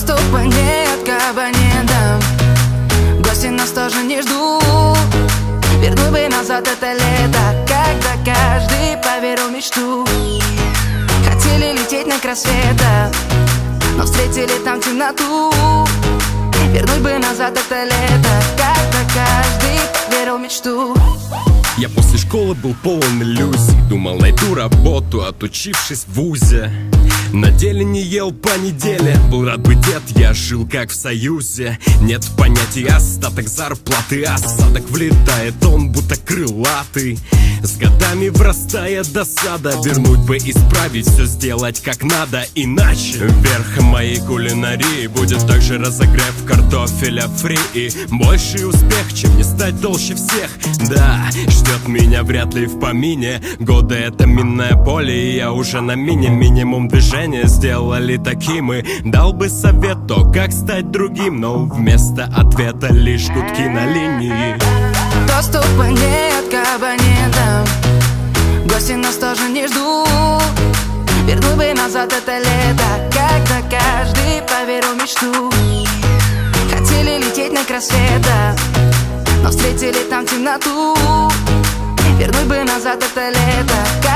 Доступа нет к абонентам Гости нас тоже не ждут. Вернуть бы назад это лето Когда каждый поверил мечту. Хотели лететь на край света Но встретили там темноту. Вернуть бы назад это лето Когда каждый поверил мечту. Я после школы был полон иллюзий Думал, найду работу, отучившись в ВУЗе На деле не ел по неделе. Был рад бы дед, я жил как в союзе. Нет понятия остаток зарплаты Осадок влетает, он будто крылатый С годами врастая досада. Вернуть бы исправить, все сделать как надо. Иначе верхом моей кулинарии Будет также разогрев картофеля фри. И больший успех, чем не стать толще всех. Да, ждет меня вряд ли в помине. Годы это минное поле И я уже на мине. Минимум движения сделали таким И дал бы совет то, как стать другим. Но вместо ответа лишь гудки на линии. Доступа нет нас тоже не Вернуть бы назад это лето Когда каждый поверил мечту. Хотели лететь на край света Но встретили там темноту. Вернуть бы назад это лето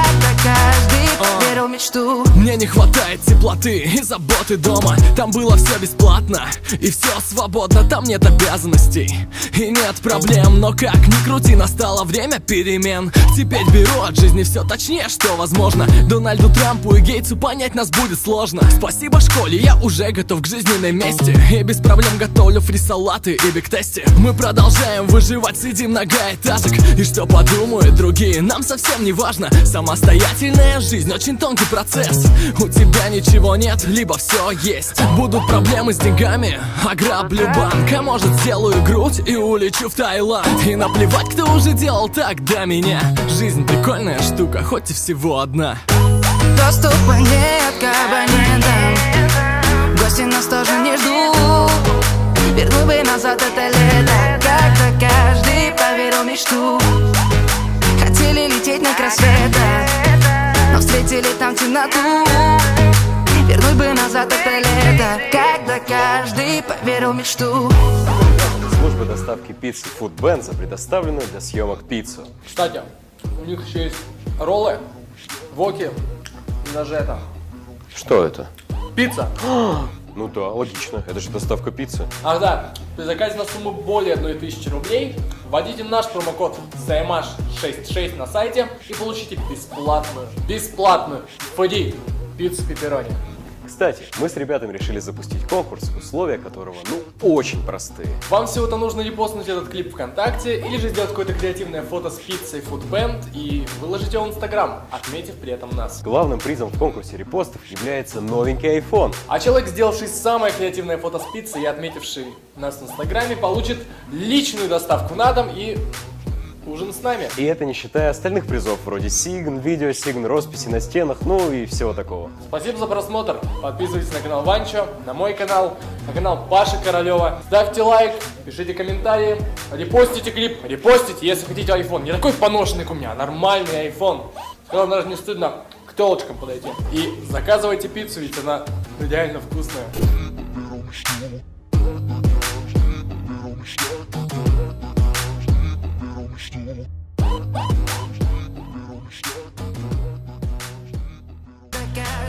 в мечту. Мне не хватает теплоты и заботы дома. Там было все бесплатно и все свободно. Там нет обязанностей и нет проблем. Но как ни крути, настало время перемен. Теперь беру от жизни все точнее, что возможно. Дональду Трампу и Гейтсу понять нас будет сложно. Спасибо школе, я уже готов к жизненной мести. И без проблем готовлю фри-салаты и биг-тести Мы продолжаем выживать, сидим на гаэтажек И что подумают другие, нам совсем не важно. Самостоятельная жизнь, очень тонкий процесс. У тебя ничего нет, либо все есть. Будут проблемы с деньгами, ограблю банк. А может сделаю грудь и улечу в Таиланд. И наплевать, кто уже делал так до меня. Жизнь прикольная штука, хоть и всего одна. Доступа нет к абонентам Гости нас тоже не ждут. Вернуть бы назад это лето Когда каждый поверил мечту. Хотели лететь на край света Но встретили там темноту Вернуть бы назад это лето Когда каждый поверил в мечту Служба доставки пиццы Foodband за предоставленную для съемок пиццу. Кстати, у них еще есть роллы, воки и даже это. Что это? Пицца. Ну да, логично. Это же доставка пиццы. Ах да, при заказе на сумму более 1000 рублей вводите наш промокод CMH66 на сайте и получите бесплатную, бесплатную FD пиццу пепперони. Кстати, мы с ребятами решили запустить конкурс, условия которого, ну, очень простые. Вам всего-то нужно репостнуть этот клип ВКонтакте или же сделать какое-то креативное фото с пиццей Foodband и выложить его в Инстаграм, отметив при этом нас. Главным призом в конкурсе репостов является новенький iPhone. А человек, сделавший самое креативное фото с пиццей и отметивший нас в Инстаграме, получит личную доставку на дом и ужин с нами. И это не считая остальных призов, вроде сигн, видео, сигн, росписи на стенах, ну и всего такого. Спасибо за просмотр. Подписывайтесь на канал Ванчо, на мой канал, на канал Паши Королева. Ставьте лайк, пишите комментарии, репостите клип, репостите, если хотите iPhone. Не такой поношенный, как у меня, а нормальный iPhone. Когда даже не стыдно к телочкам подойти. И заказывайте пиццу, ведь она реально вкусная.